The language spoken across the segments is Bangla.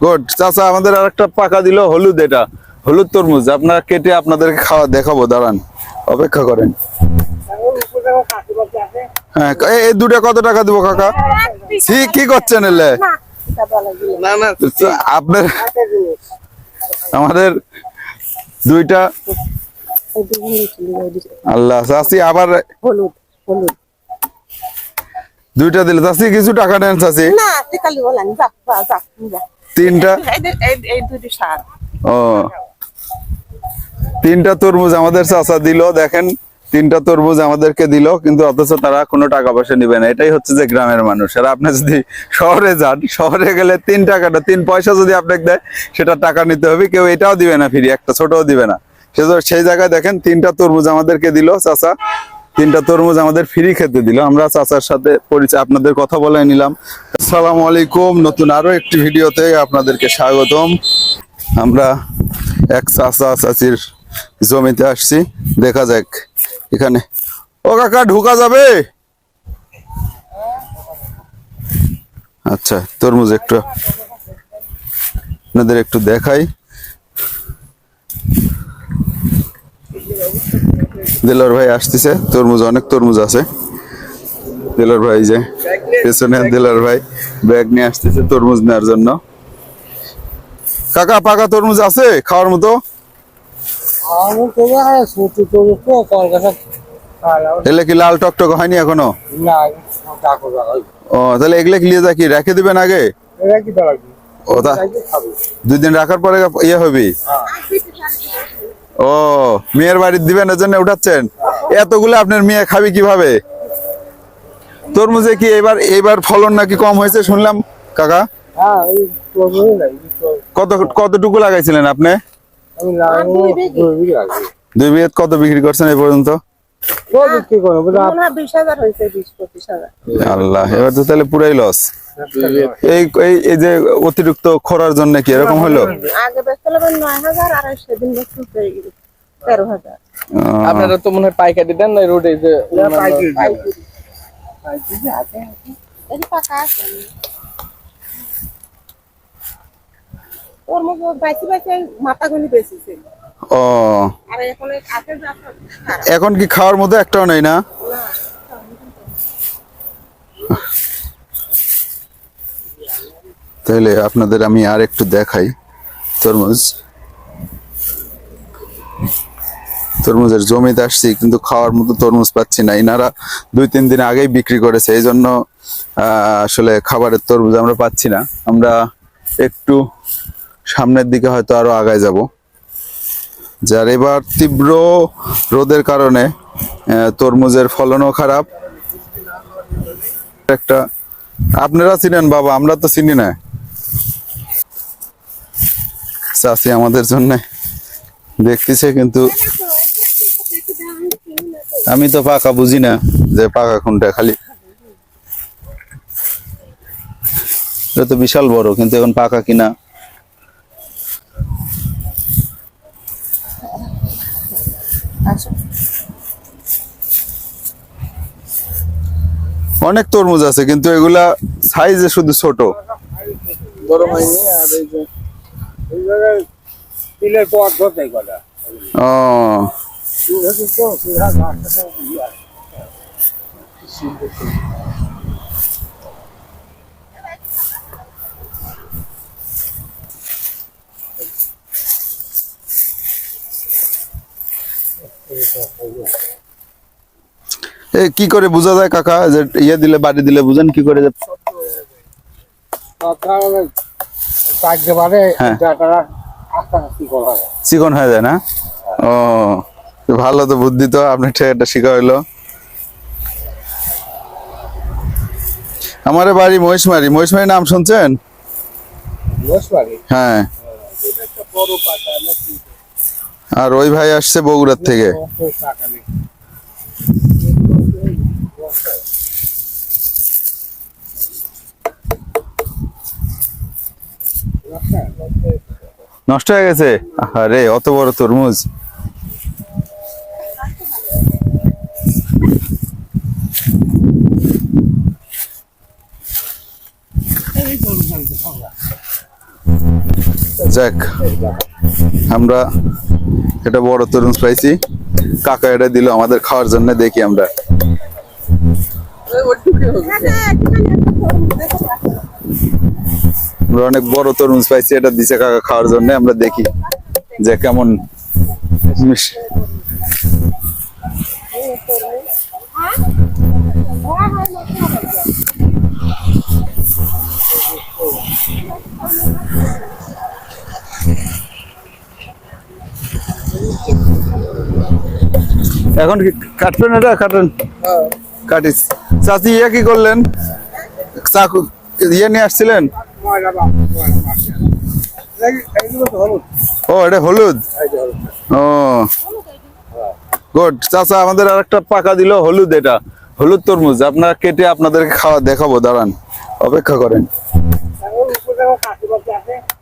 গুড চাচা আমাদের আর একটা পাকা দিল হলুদ এটা। হলুদ তরমুজ আপনারা কেটে আপনাদেরকে খাওয়া দেখাবো দাঁড়ান। অপেক্ষা করেন। হ্যাঁ এই- দুটো কত টাকা দিব কাকা? কি কি করছেন এলে? না না আপনার আমাদের দুইটা। আল্লাহ চাষি আবার হলুদ হলুদ। দুইটা দিলে। চাষি কিছু টাকা নেন চাষি তিনটা? ও। তিনটা তরমুজ আমাদের চাচা দিল দেখেন তিনটা তরমুজ আমাদেরকে দিল কিন্তু অথচ তারা কোনো টাকা পয়সা নিবে না। এটাই হচ্ছে যে গ্রামের মানুষ। আর আপনি যদি শহরে যান শহরে গেলে তিন টাকাটা তিন পয়সা যদি আপনাকে দেয় সেটা টাকা নিতে হবে। কেউ এটাও দিবে না ফিরি একটা ছোটও দিবে না। সেজন্য সেই জায়গায় দেখেন তিনটা তরমুজ আমাদেরকে দিল চাচা। তিনটা তরমুজ আমাদের ফ্রি খেতে দিল। আমরা চাচার সাথে পরিচয় আপনাদের কথা বলে নিলাম। আসসালামু আলাইকুম। নতুন আরও একটি ভিডিওতে আপনাদেরকে স্বাগতম। আমরা এক চাচা চাচির জমিতে আসছি। দেখা যাক এখানে ও কাকা, ঢুকা যাবে? আচ্ছা তরমুজ একটু আপনাদের একটু দেখাই। দিলর ভাই আসতেছে তরমুজ অনেক তরমুজ আছে। দিলর ভাই যে পেছনে দিলর ভাই ব্যাগ নিয়ে আসতেছে তরমুজ নেওয়ার জন্য। কাকা পাকা তরমুজ আছে খাওয়ার মতো? এলে কি লাল টকটক হয়নি এখনও? ও তাহলে এগুলো নিয়ে যা কি রেখে দিবেন আগে? এটা ও তা দুই দিন রাখার পরে ইয়ে হবি? ও মেয়ের বাড়ি দিবেন এজন্য উঠাচ্ছেন? এতগুলো আপনার মেয়ে খাবে কীভাবে? তরমুজে কি এবার এবার ফলন নাকি কম হয়েছে? শুনলাম কাকা। হ্যাঁ কত কতটুকু লাগাইছিলেন আপনি? দুই বিঘে কত বিক্রি করছেন এই পর্যন্ত? বিশ বিশ আল্লাহ এবার তো তাহলে পুরাই লস এই এই এই যে অতিরিক্ত খরার জন্য কি এরকম হলো? আপনারা তো মনে হয় পাইকারি দেন না রোডে যে ওর মধ্যে বাইতে বাইতে মাথা গুলি বেশিছে ও এখন কি খাওয়ার মতো একটাও নেই না? তাহলে আপনাদের আমি আর একটু দেখাই তরমুজ। তরমুজের জমিতে আসছি কিন্তু খাওয়ার মতো তরমুজ পাচ্ছি না। ইনারা দুই তিন দিন আগেই বিক্রি করেছে এই জন্য আসলে খাবারের তরমুজ আমরা পাচ্ছি না। আমরা একটু সামনের দিকে হয়তো আরও আগায় যাব। যার এবার তীব্র রোদের কারণে তরমুজের ফলনও খারাপ। একটা, আপনারা চিনেন বাবা, আমরা তো চিনি না। চাষি আমাদের জন্য দেখতেছে কিন্তু আমি তো পাকা বুঝি না যে পাকা কোনটা খালি। এটা তো বিশাল বড়, কিন্তু এখন পাকা কিনা। আসো অনেক তরমুজ আছে কিন্তু এগুলা সাইজে শুধু ছোট। বড় হয়নি আর এই যে এই জায়গায় তিলের পথ ধরতে কথা ও। তো সিধা রাস্তাটা ইয়ে আছে। এ কি করে বোঝা যায় কাকা? যে ইয়ে দিলে বাড়ি দিলে বুঝেন কি করে যে হ্যাঁ। চিকন হয়ে যায় না? ও ভালো তো বুদ্ধি তো আপনি এটা শিখা হইল। আমার বাড়ি মহিষমারি মহিষমারি নাম শুনছেন? হ্যাঁ। আর ওই ভাই আসছে বগুড়ার থেকে। নষ্ট হয়ে গেছে? আরে অত বড় তরমুজ। যাক, আমরা এটা বড় তরুণ পাইছি। কাকা এটা দিল আমাদের খাওয়ার জন্য, দেখি আমরা। অনেক বড় তরমুজ পাইছি, এটা দিছে কাকা খাওয়ার জন্য, আমরা দেখি যে কেমন এখন কি কাটবেন এটা? কাটেন কাটিস। চাচি ইয়ে কি করলেন? চাকু ইয়ে নিয়ে আসছিলেন? ও এটা হলুদ? ও। গুড। চাচা আমাদের আর একটা পাকা দিল হলুদ এটা। হলুদ তরমুজ। আপনারা কেটে আপনাদেরকে খাওয়া দেখাবো দাঁড়ান। অপেক্ষা করেন।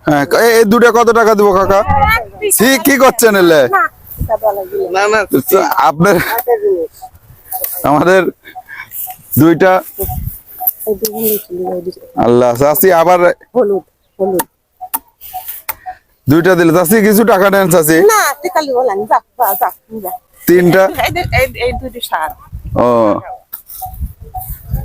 হ্যাঁ এই দুটো কত টাকা দিব কাকা? সি কি করছেন এলে? না না আপনার আমাদের দুইটা আল্লাহ চাষি আবার দুইটা দিলে চাষি কিছু টাকা নেন চাষি তিনটা ও।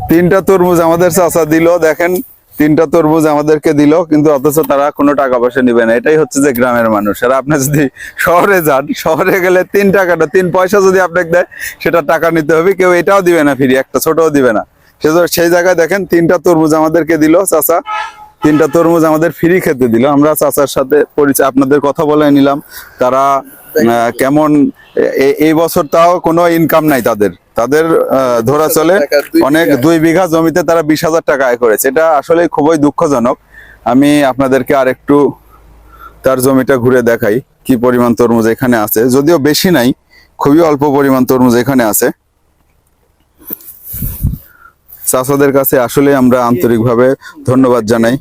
তিনটা তরমুজ আমাদের চাচা দিল দেখেন। তিনটা তরমুজ আমাদেরকে দিল, কিন্তু অথচ তারা কোনো টাকা পয়সা নিবে না। এটাই হচ্ছে যে গ্রামের মানুষ। আর আপনি যদি শহরে যান, শহরে গেলে তিন টাকাটা তিন পয়সা যদি আপনাকে দেয়, সেটা টাকা নিতে হবে, কেউ এটাও দিবে না ফিরি, একটা ছোটও দিবে না। সেই জায়গায় দেখেন, তিনটা তরমুজ আমাদেরকে দিল, চাচা। তিনটা তরমুজ আমাদের ফ্রি খেতে দিল। আমরা চাচার সাথে পরিচয়, আপনাদের কথা বলে নিলাম, তারা কেমন এই বছর তাও কোনো ইনকাম নাই তাদের। তাদের ধরা চলে অনেক দুই বিঘা জমিতে তারা বিশ হাজার টাকা আয় করেছে। এটা আসলে খুবই দুঃখজনক। আমি আপনাদেরকে আর একটু তার জমিটা ঘুরে দেখাই কি পরিমাণ তরমুজ এখানে আছে। যদিও বেশি নাই খুবই অল্প পরিমাণ তরমুজ এখানে আছে। চাষাদের কাছে আসলে আমরা আন্তরিকভাবে ধন্যবাদ জানাই।